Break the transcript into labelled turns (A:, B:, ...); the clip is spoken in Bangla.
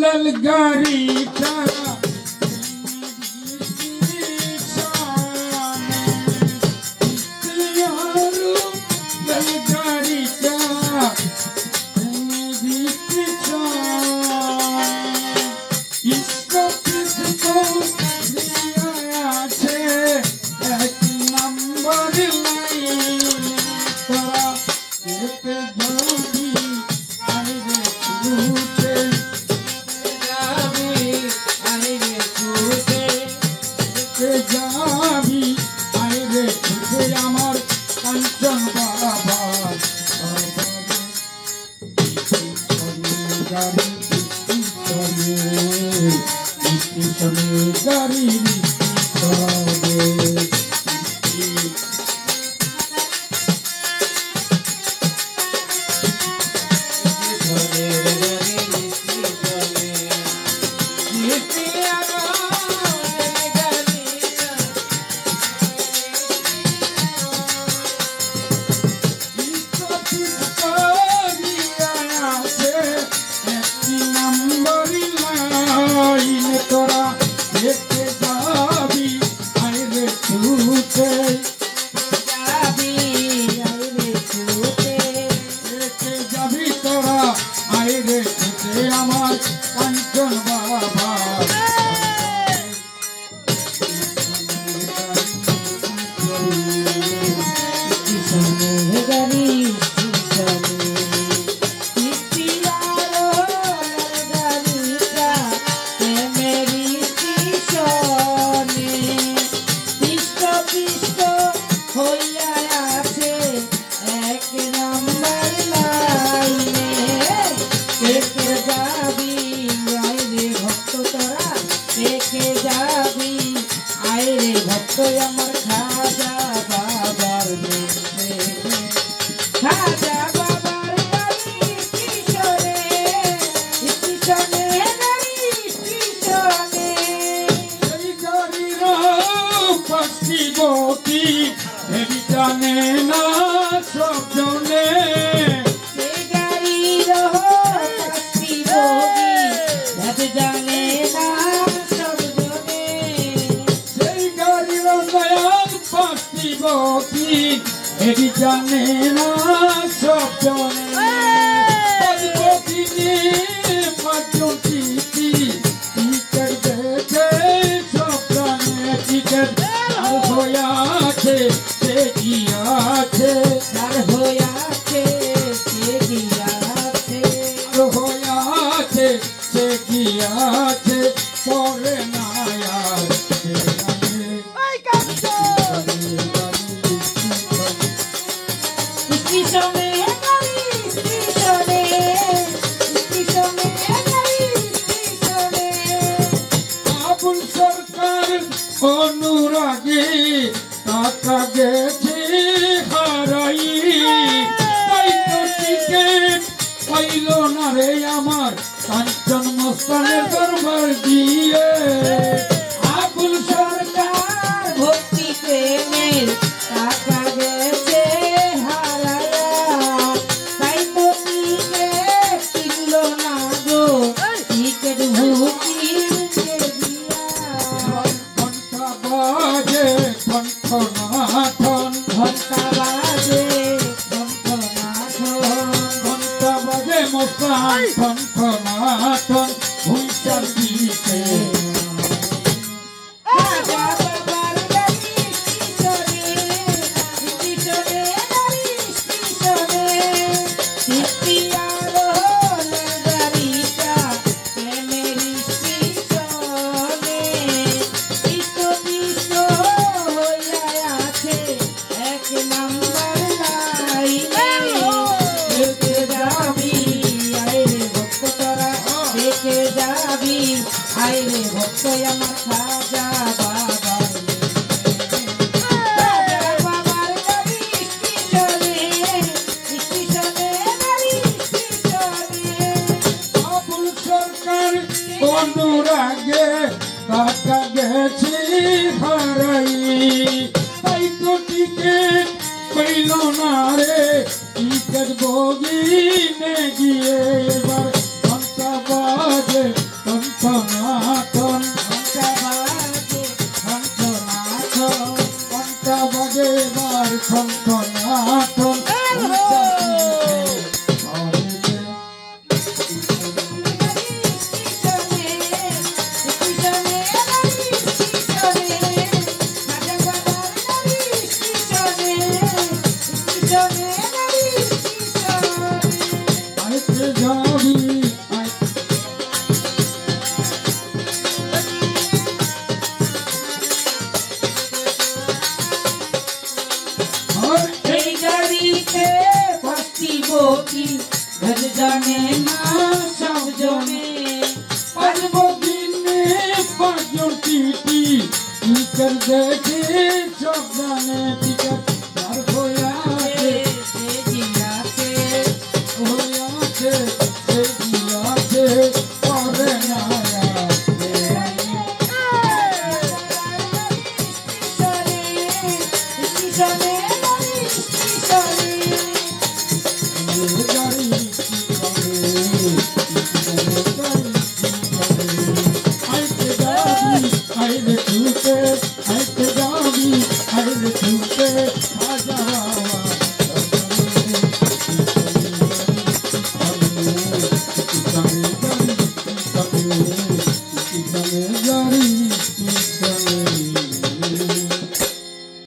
A: লাল গাড়িটা লাল গাড়িটা যাবি আইরে ছুটে আমার কাঞ্চন বাবা গাড়ি গাড়ি তোরা
B: দেখে যাবি। আইরে ভক্ত আমার খাজা বাবার খাজা বাবার কিশোরে কিশোরে
A: জানে না হেবি জানে না সব জনে বকি নিয়ে পাঁচজন টিকি টিকেট দেখে সব টিকেট আর হয়াছে সে কি আছে?
B: তার হইয়াছে
A: আবুল সরকার অনুরাগী টাকা গেছে হারাই। তাই তো টিকেট পাইল না রে আমার। কাঞ্চন মস্তানের দরবার দিয়ে। নাথন ভুইচার দিতে
B: রাজা ভক্ত আমার খাজা
A: সরকার অনুরাগে টাকা গেছে হারাই। তাই তো টিকেট পাইল না রে, টিকেট বগিনে গিয়ে।
B: জানে না সব জনে
A: পারব দিনে পাঁচজন টিটি টিচার দেখে সব জানে টিচার তার হয়ে আছে
B: সে জিয়াছে
A: হয়ে আছে সে দিয়াছে করে